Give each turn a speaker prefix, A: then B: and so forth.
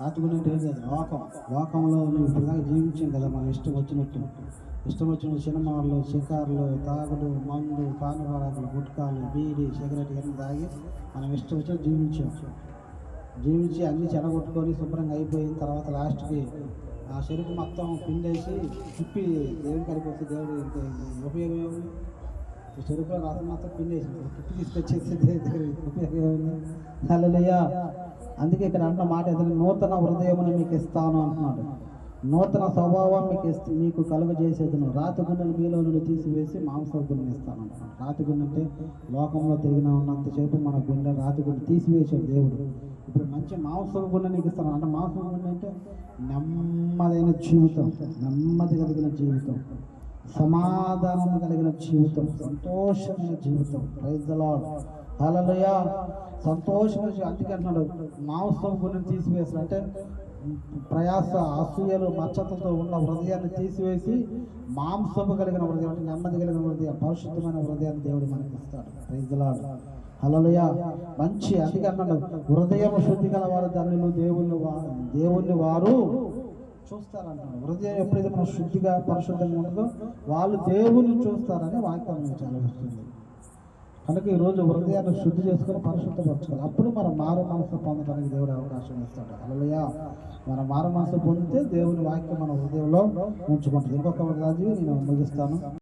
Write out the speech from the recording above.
A: రాతిగుండె అంటే ఏంటి అది లోకం. లోకంలో నువ్వు ఇప్పుడు జీవించాం కదా మన ఇష్టం వచ్చినట్టు. ఇష్టం వచ్చిన సినిమాలు షికార్లు తాగుడు మందు పానపరాకులు గుట్కాలు బీడి సిగరెట్ ఇవన్నీ తాగి మనం ఇష్టం వచ్చిన జీవించాం. జీవించి అన్నీ చెడగొట్టుకొని శుభ్రంగా అయిపోయిన తర్వాత లాస్ట్కి ఆ చెరుకు మొత్తం పిండేసి తిప్పి దేవుని కడికి దేవుడు ఇంత ఉపయోగం ఏముంది? చెరుకులో రసం మొత్తం పిండేసి తిప్పి తీసుకొచ్చేసి దేవుడి ఉపయోగం ఏముంది? అందుకే ఇక్కడ అన్న మాట ఏదైనా నూతన హృదయమును మీకు ఇస్తాను అంటున్నాడు. నూతన స్వభావం మీకు ఇస్తే మీకు కలుగజేసేదను. రాతి గుండెలు మీలో నుండి తీసివేసి మాంస గుండెని ఇస్తాను అంటున్నాడు. రాతి గుండె అంటే లోకంలో తిరిగిన ఉన్నంతసేపు మన గుండె రాతి గుండె తీసివేసాడు దేవుడు. ఇప్పుడు మంచి మాంసం గుండె నీకు ఇస్తాను. అంటే మాంసం గుండె అంటే నెమ్మదైన జీవితం. నెమ్మది కలిగిన జీవితం. సమాధానం కలిగిన జీవితం. సంతోషమైన జీవితం. Praise the lord hallelujah. సంతోషమైన అందుకంటున్నాడు మాంసం గురించి తీసివేసి అంటే ప్రయాస అసూయలు మచ్చతతో ఉన్న హృదయాన్ని తీసివేసి మాంసము కలిగిన హృదయం అంటే నెమ్మది కలిగిన హృదయం పరిశుద్ధమైన హృదయాన్ని దేవుడు మనకి ఇస్తాడు ప్రైజ్లాడు ద మంచి అందుకన్నాడు హృదయం శుద్ధి గల వారు దానిలో దేవుని వారు దేవుణ్ణి వారు చూస్తారంటాడు హృదయం ఎప్పుడైతే మనం శుద్ధిగా పరిశుద్ధంగా ఉంటుందో వాళ్ళు దేవుని చూస్తారని వాక్యం చాలా వస్తుంది. కనుక ఈరోజు హృదయాన్ని శుద్ధి చేసుకొని పరిశుద్ధపరచుకోవాలి అప్పుడు మనం మారు మనసు పొందడానికి దేవుడు అవకాశం ఇస్తాడు. అలలుయా మన మారు మనసు పొందితే దేవుని వాక్యం మన హృదయంలో ఉంచుకుంటుంది. ఇంకొక రాజు నేను ముగిస్తాను.